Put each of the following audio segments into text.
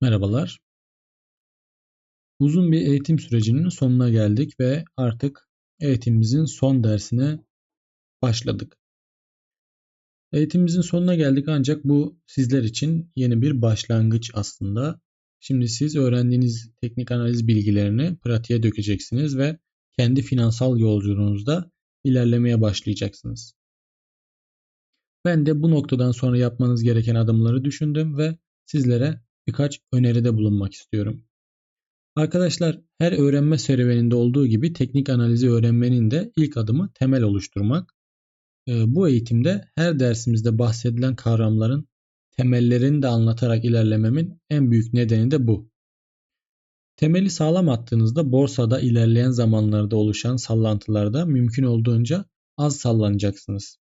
Merhabalar. Uzun bir eğitim sürecinin sonuna geldik ve artık eğitimimizin son dersine başladık. Eğitimimizin sonuna geldik ancak bu sizler için yeni bir başlangıç aslında. Şimdi siz öğrendiğiniz teknik analiz bilgilerini pratiğe dökeceksiniz ve kendi finansal yolculuğunuzda ilerlemeye başlayacaksınız. Ben de bu noktadan sonra yapmanız gereken adımları düşündüm ve sizlere birkaç öneride bulunmak istiyorum. Arkadaşlar her öğrenme serüveninde olduğu gibi teknik analizi öğrenmenin de ilk adımı temel oluşturmak. Ee, bu eğitimde her dersimizde bahsedilen kavramların temellerini de anlatarak ilerlememin en büyük nedeni de bu. Temeli sağlam attığınızda borsada ilerleyen zamanlarda oluşan sallantılarda mümkün olduğunca az sallanacaksınız.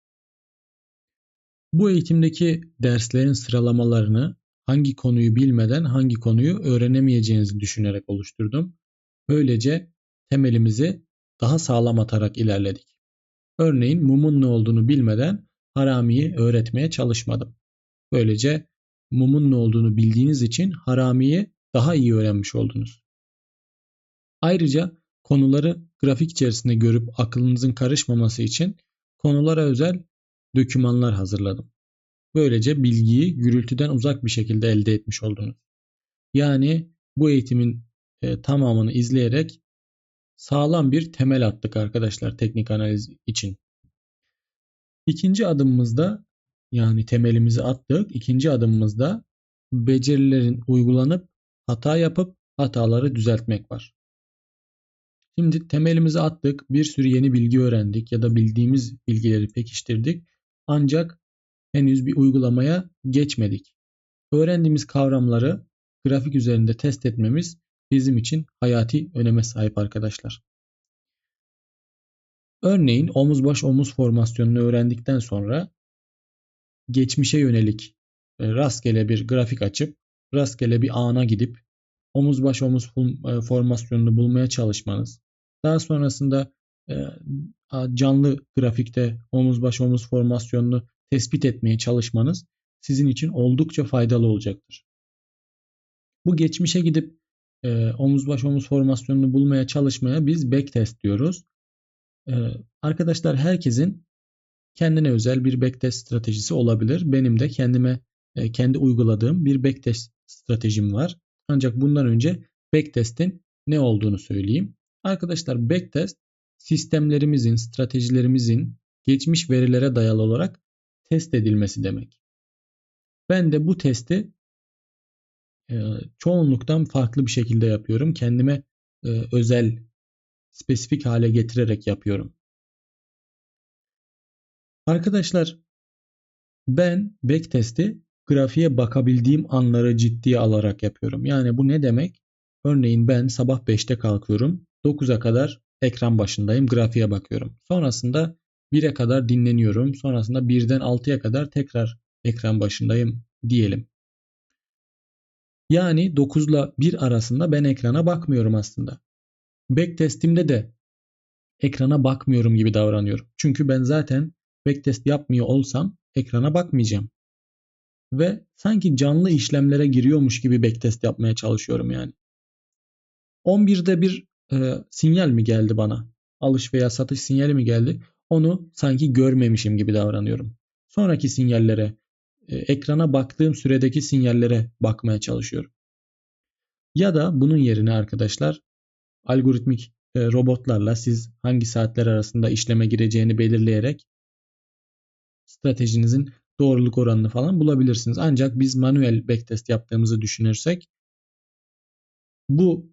Bu eğitimdeki derslerin sıralamalarını hangi konuyu bilmeden hangi konuyu öğrenemeyeceğinizi düşünerek oluşturdum. Böylece temelimizi daha sağlam atarak ilerledik. Örneğin mumun ne olduğunu bilmeden haramiyi öğretmeye çalışmadım. Böylece mumun ne olduğunu bildiğiniz için haramiyi daha iyi öğrenmiş oldunuz. Ayrıca konuları grafik içerisinde görüp aklınızın karışmaması için konulara özel dokümanlar hazırladım. Böylece bilgiyi gürültüden uzak bir şekilde elde etmiş oldunuz. Yani bu eğitimin e, tamamını izleyerek sağlam bir temel attık arkadaşlar teknik analiz için. İkinci adımımızda yani temelimizi attık. İkinci adımımızda becerilerin uygulanıp hata yapıp hataları düzeltmek var. Şimdi temelimizi attık. Bir sürü yeni bilgi öğrendik ya da bildiğimiz bilgileri pekiştirdik. Ancak henüz bir uygulamaya geçmedik. Öğrendiğimiz kavramları grafik üzerinde test etmemiz bizim için hayati öneme sahip arkadaşlar. Örneğin omuz baş omuz formasyonunu öğrendikten sonra geçmişe yönelik e, rastgele bir grafik açıp rastgele bir ana gidip omuz baş omuz e, formasyonunu bulmaya çalışmanız. Daha sonrasında e, canlı grafikte omuz baş omuz formasyonunu tespit etmeye çalışmanız sizin için oldukça faydalı olacaktır. Bu geçmişe gidip e, omuz baş omuz formasyonunu bulmaya çalışmaya biz backtest diyoruz. E, arkadaşlar herkesin kendine özel bir backtest stratejisi olabilir. Benim de kendime e, kendi uyguladığım bir backtest stratejim var. Ancak bundan önce backtest'in ne olduğunu söyleyeyim. Arkadaşlar backtest sistemlerimizin, stratejilerimizin geçmiş verilere dayalı olarak test edilmesi demek. Ben de bu testi e, çoğunluktan farklı bir şekilde yapıyorum. Kendime e, özel, spesifik hale getirerek yapıyorum. Arkadaşlar ben backtest'i grafiğe bakabildiğim anları ciddiye alarak yapıyorum. Yani bu ne demek? Örneğin ben sabah 5'te kalkıyorum. 9'a kadar ekran başındayım. Grafiğe bakıyorum. Sonrasında 1'e kadar dinleniyorum. Sonrasında 1'den 6'ya kadar tekrar ekran başındayım diyelim. Yani 9 ile 1 arasında ben ekrana bakmıyorum aslında. Backtestimde de ekrana bakmıyorum gibi davranıyorum. Çünkü ben zaten backtest yapmıyor olsam ekrana bakmayacağım. Ve sanki canlı işlemlere giriyormuş gibi backtest yapmaya çalışıyorum yani. 11'de bir e, sinyal mi geldi bana? Alış veya satış sinyali mi geldi? Onu sanki görmemişim gibi davranıyorum. Sonraki sinyallere, e, ekrana baktığım süredeki sinyallere bakmaya çalışıyorum. Ya da bunun yerine arkadaşlar algoritmik e, robotlarla siz hangi saatler arasında işleme gireceğini belirleyerek stratejinizin doğruluk oranını falan bulabilirsiniz. Ancak biz manuel backtest yaptığımızı düşünürsek bu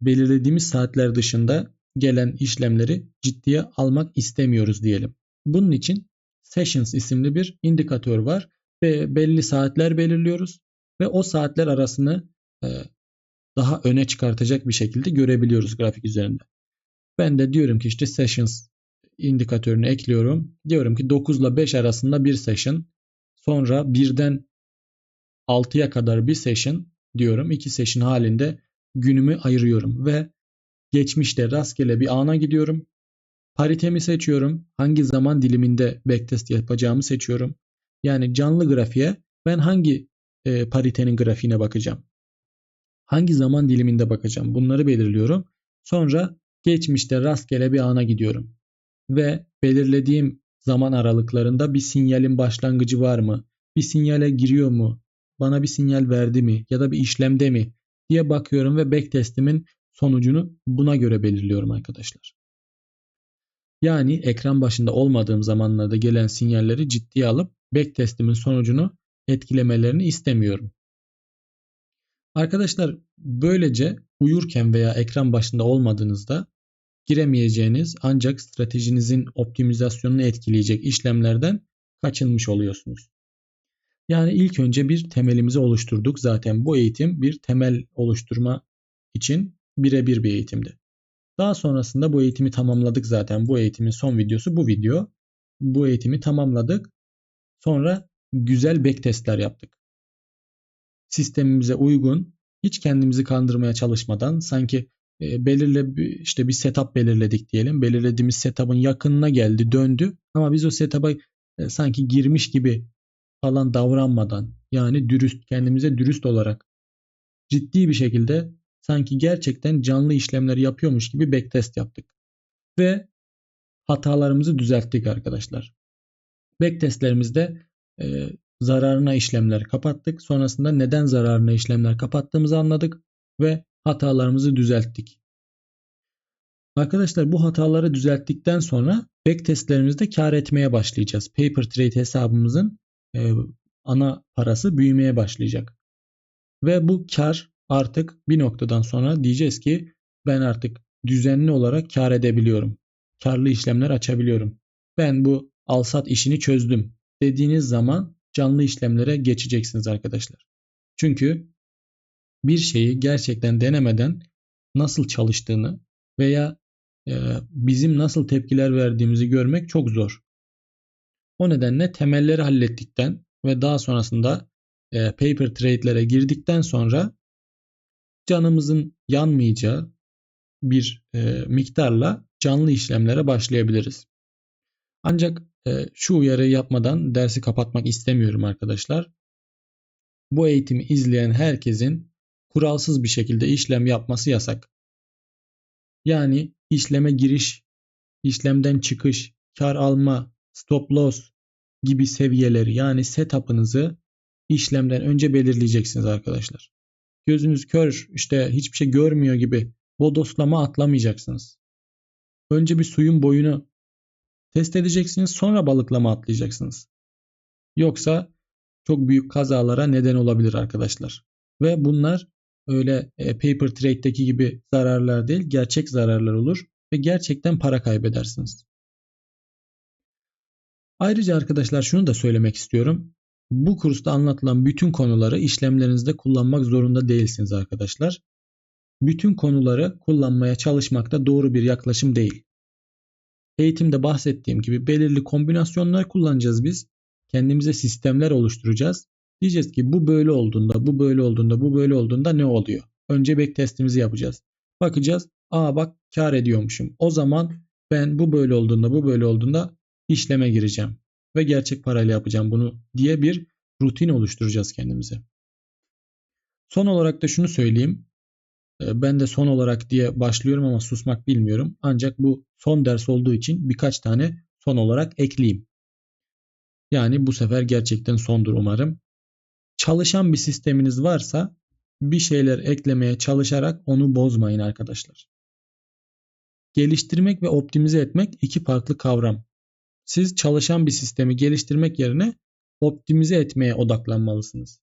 belirlediğimiz saatler dışında gelen işlemleri ciddiye almak istemiyoruz diyelim. Bunun için Sessions isimli bir indikatör var ve belli saatler belirliyoruz ve o saatler arasını e, daha öne çıkartacak bir şekilde görebiliyoruz grafik üzerinde. Ben de diyorum ki işte Sessions indikatörünü ekliyorum. Diyorum ki 9 ile 5 arasında bir session. Sonra 1'den 6'ya kadar bir session diyorum. İki session halinde günümü ayırıyorum ve Geçmişte rastgele bir ana gidiyorum. Paritemi seçiyorum. Hangi zaman diliminde backtest yapacağımı seçiyorum. Yani canlı grafiğe ben hangi e, paritenin grafiğine bakacağım? Hangi zaman diliminde bakacağım? Bunları belirliyorum. Sonra geçmişte rastgele bir ana gidiyorum. Ve belirlediğim zaman aralıklarında bir sinyalin başlangıcı var mı? Bir sinyale giriyor mu? Bana bir sinyal verdi mi? Ya da bir işlemde mi? diye bakıyorum ve backtestimin sonucunu buna göre belirliyorum arkadaşlar. Yani ekran başında olmadığım zamanlarda gelen sinyalleri ciddiye alıp backtestimin sonucunu etkilemelerini istemiyorum. Arkadaşlar böylece uyurken veya ekran başında olmadığınızda giremeyeceğiniz ancak stratejinizin optimizasyonunu etkileyecek işlemlerden kaçınmış oluyorsunuz. Yani ilk önce bir temelimizi oluşturduk. Zaten bu eğitim bir temel oluşturma için birebir bir eğitimdi. Daha sonrasında bu eğitimi tamamladık zaten. Bu eğitimin son videosu bu video. Bu eğitimi tamamladık. Sonra güzel backtestler yaptık. Sistemimize uygun, hiç kendimizi kandırmaya çalışmadan sanki e, belirle işte bir setup belirledik diyelim. Belirlediğimiz setup'ın yakınına geldi, döndü ama biz o setup'a e, sanki girmiş gibi falan davranmadan yani dürüst kendimize dürüst olarak ciddi bir şekilde sanki gerçekten canlı işlemler yapıyormuş gibi backtest yaptık. Ve hatalarımızı düzelttik arkadaşlar. Backtestlerimizde e, zararına işlemler kapattık. Sonrasında neden zararına işlemler kapattığımızı anladık ve hatalarımızı düzelttik. Arkadaşlar bu hataları düzelttikten sonra backtestlerimizde kar etmeye başlayacağız. Paper Trade hesabımızın e, ana parası büyümeye başlayacak. Ve bu kar artık bir noktadan sonra diyeceğiz ki ben artık düzenli olarak kar edebiliyorum. Karlı işlemler açabiliyorum. Ben bu alsat işini çözdüm dediğiniz zaman canlı işlemlere geçeceksiniz arkadaşlar. Çünkü bir şeyi gerçekten denemeden nasıl çalıştığını veya e, bizim nasıl tepkiler verdiğimizi görmek çok zor. O nedenle temelleri hallettikten ve daha sonrasında e, paper trade'lere girdikten sonra canımızın yanmayacağı bir e, miktarla canlı işlemlere başlayabiliriz. Ancak e, şu uyarıyı yapmadan dersi kapatmak istemiyorum arkadaşlar. Bu eğitimi izleyen herkesin kuralsız bir şekilde işlem yapması yasak. Yani işleme giriş, işlemden çıkış, kar alma, stop loss gibi seviyeleri yani setup'ınızı işlemden önce belirleyeceksiniz arkadaşlar. Gözünüz kör işte hiçbir şey görmüyor gibi bodoslama atlamayacaksınız. Önce bir suyun boyunu test edeceksiniz sonra balıklama atlayacaksınız. Yoksa çok büyük kazalara neden olabilir arkadaşlar. Ve bunlar öyle e, paper trade'deki gibi zararlar değil gerçek zararlar olur ve gerçekten para kaybedersiniz. Ayrıca arkadaşlar şunu da söylemek istiyorum. Bu kursta anlatılan bütün konuları işlemlerinizde kullanmak zorunda değilsiniz arkadaşlar. Bütün konuları kullanmaya çalışmak da doğru bir yaklaşım değil. Eğitimde bahsettiğim gibi belirli kombinasyonlar kullanacağız biz. Kendimize sistemler oluşturacağız. Diyeceğiz ki bu böyle olduğunda, bu böyle olduğunda, bu böyle olduğunda ne oluyor? Önce backtestimizi yapacağız. Bakacağız. Aa bak kar ediyormuşum. O zaman ben bu böyle olduğunda, bu böyle olduğunda işleme gireceğim ve gerçek parayla yapacağım bunu diye bir rutin oluşturacağız kendimize. Son olarak da şunu söyleyeyim. Ee, ben de son olarak diye başlıyorum ama susmak bilmiyorum. Ancak bu son ders olduğu için birkaç tane son olarak ekleyeyim. Yani bu sefer gerçekten sondur umarım. Çalışan bir sisteminiz varsa bir şeyler eklemeye çalışarak onu bozmayın arkadaşlar. Geliştirmek ve optimize etmek iki farklı kavram. Siz çalışan bir sistemi geliştirmek yerine optimize etmeye odaklanmalısınız.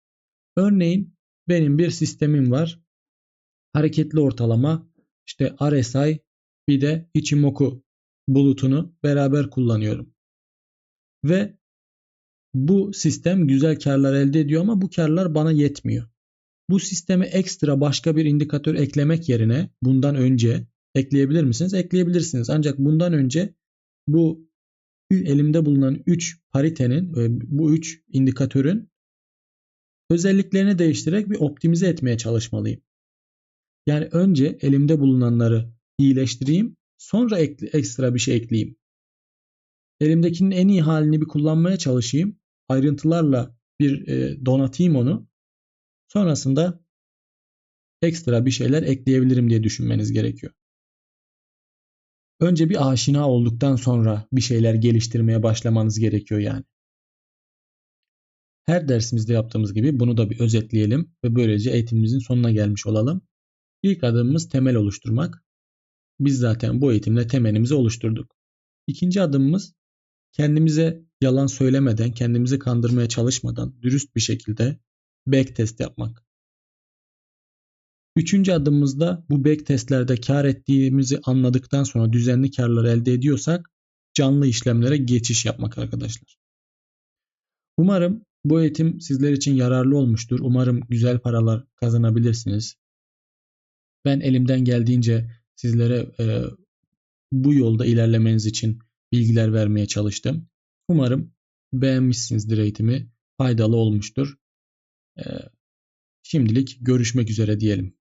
Örneğin benim bir sistemim var. Hareketli ortalama, işte RSI bir de Ichimoku bulutunu beraber kullanıyorum. Ve bu sistem güzel karlar elde ediyor ama bu karlar bana yetmiyor. Bu sisteme ekstra başka bir indikatör eklemek yerine bundan önce ekleyebilir misiniz? Ekleyebilirsiniz. Ancak bundan önce bu elimde bulunan 3 paritenin ve bu 3 indikatörün özelliklerini değiştirerek bir optimize etmeye çalışmalıyım. Yani önce elimde bulunanları iyileştireyim, sonra ekstra bir şey ekleyeyim. Elimdekinin en iyi halini bir kullanmaya çalışayım. Ayrıntılarla bir e, donatayım onu. Sonrasında ekstra bir şeyler ekleyebilirim diye düşünmeniz gerekiyor. Önce bir aşina olduktan sonra bir şeyler geliştirmeye başlamanız gerekiyor yani. Her dersimizde yaptığımız gibi bunu da bir özetleyelim ve böylece eğitimimizin sonuna gelmiş olalım. İlk adımımız temel oluşturmak. Biz zaten bu eğitimle temelimizi oluşturduk. İkinci adımımız kendimize yalan söylemeden, kendimizi kandırmaya çalışmadan dürüst bir şekilde backtest yapmak. Üçüncü adımımızda bu backtestlerde kar ettiğimizi anladıktan sonra düzenli karlar elde ediyorsak canlı işlemlere geçiş yapmak arkadaşlar. Umarım bu eğitim sizler için yararlı olmuştur. Umarım güzel paralar kazanabilirsiniz. Ben elimden geldiğince sizlere e, bu yolda ilerlemeniz için bilgiler vermeye çalıştım. Umarım beğenmişsinizdir eğitimi. Faydalı olmuştur. E, şimdilik görüşmek üzere diyelim.